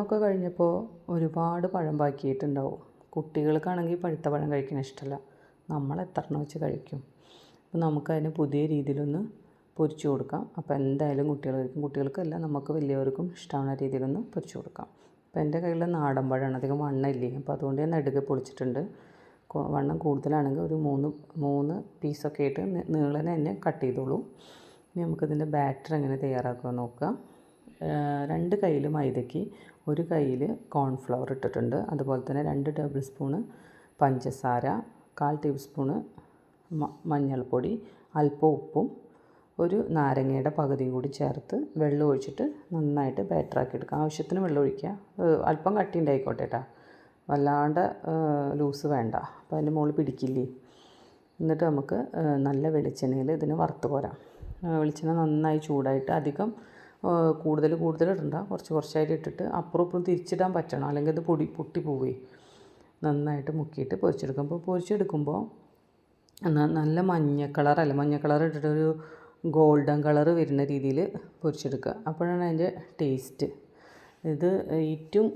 ഓണമൊക്കെ കഴിഞ്ഞപ്പോൾ ഒരുപാട് പഴം ബാക്കിയിട്ടുണ്ടാവും കുട്ടികൾക്കാണെങ്കിൽ പഴുത്ത പഴം കഴിക്കണ ഇഷ്ടമല്ല നമ്മൾ എത്ര എണ്ണം വെച്ച് കഴിക്കും? അപ്പോൾ നമുക്കതിനെ പുതിയ രീതിയിലൊന്ന് പൊരിച്ചു കൊടുക്കാം. അപ്പോൾ എന്തായാലും കുട്ടികൾ കഴിക്കും കുട്ടികൾക്കല്ല നമുക്ക് വലിയവർക്കും ഇഷ്ടമാവുന്ന രീതിയിലൊന്ന് പൊരിച്ചു കൊടുക്കാം. അപ്പോൾ എന്റെ കയ്യിൽ നാടൻ പഴമാണ്. അധികം വണ്ണമില്ലേ? അപ്പോൾ അതുകൊണ്ട് ഞാൻ നടുകെ പൊളിച്ചിട്ടുണ്ട്. വണ്ണം കൂടുതലാണെങ്കിൽ ഒരു മൂന്ന് മൂന്ന് പീസൊക്കെ ആയിട്ട് നീളനെ തന്നെ കട്ട് ചെയ്തോളൂ. ഇനി നമുക്കിതിന്റെ ബാറ്റർ എങ്ങനെ തയ്യാറാക്കുക നോക്കാം. രണ്ട് കയ്യിൽ മൈദയ്ക്ക് ഒരു കയ്യിൽ കോൺഫ്ലവർ ഇട്ടിട്ടുണ്ട്. അതുപോലെ തന്നെ രണ്ട് ടേബിൾ സ്പൂണ് പഞ്ചസാര കാൽ ടേബിൾ സ്പൂണ് മ- മഞ്ഞൾപ്പൊടി അല്പം ഉപ്പും ഒരു നാരങ്ങയുടെ പകുതിയും കൂടി ചേർത്ത് വെള്ളം ഒഴിച്ചിട്ട് നന്നായിട്ട് ബാറ്ററാക്കി എടുക്കുക ആവശ്യത്തിന് വെള്ളം ഒഴിക്കുക. അല്പം കട്ടി ഉണ്ടായിക്കോട്ടെ കേട്ടോ വല്ലാണ്ട് ലൂസ് വേണ്ട. അപ്പോൾ അതിന്റെ മുകളിൽ പിടിക്കില്ലേ? എന്നിട്ട് നമുക്ക് നല്ല വെളിച്ചെണ്ണയിൽ ഇതിന് വറുത്ത് പോരാം വെളിച്ചെണ്ണ നന്നായി ചൂടായിട്ട് അധികം കൂടുതൽ കൂടുതൽ ഇടണ്ട. കുറച്ച് കുറച്ചായിട്ട് ഇട്ടിട്ട് അപ്പുറം ഇപ്പുറം തിരിച്ചിടാൻ പറ്റണം. അല്ലെങ്കിൽ അത് പൊടി പൊട്ടി പോവേ. നന്നായിട്ട് മുക്കിയിട്ട് പൊരിച്ചെടുക്കുമ്പോൾ പൊരിച്ചെടുക്കുമ്പോൾ നല്ല മഞ്ഞ കളറല്ല മഞ്ഞ കളർ ഇട്ടിട്ടൊരു ഗോൾഡൻ കളർ വരുന്ന രീതിയിൽ പൊരിച്ചെടുക്കുക. അപ്പോഴാണ് അതിന്റെ ടേസ്റ്റ്. ഇത് ഏറ്റവും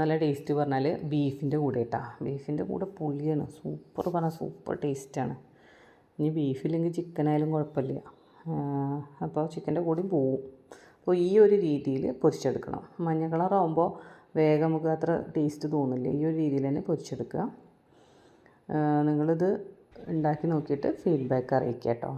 നല്ല ടേസ്റ്റ് പറഞ്ഞാൽ ബീഫിന്റെ കൂടെ കേട്ടോ ബീഫിന്റെ കൂടെ പുളിയാണ് സൂപ്പർ പറഞ്ഞാൽ സൂപ്പർ ടേസ്റ്റാണ്. ഇനി ബീഫില്ലെങ്കിൽ ചിക്കനായാലും കുഴപ്പമില്ല. അപ്പോൾ ചിക്കന്റെ കൂടെയും പോവും. അപ്പോൾ ഈ ഒരു രീതിയിൽ പൊരിച്ചെടുക്കണം. മഞ്ഞ കളറാകുമ്പോൾ വേഗം നമുക്ക് അത്ര ടേസ്റ്റ് തോന്നില്ല. ഈ ഒരു രീതിയിൽ തന്നെ പൊരിച്ചെടുക്കുക. നിങ്ങളിത് ഉണ്ടാക്കി നോക്കിയിട്ട് ഫീഡ്ബാക്ക് അറിയിക്കുക കേട്ടോ.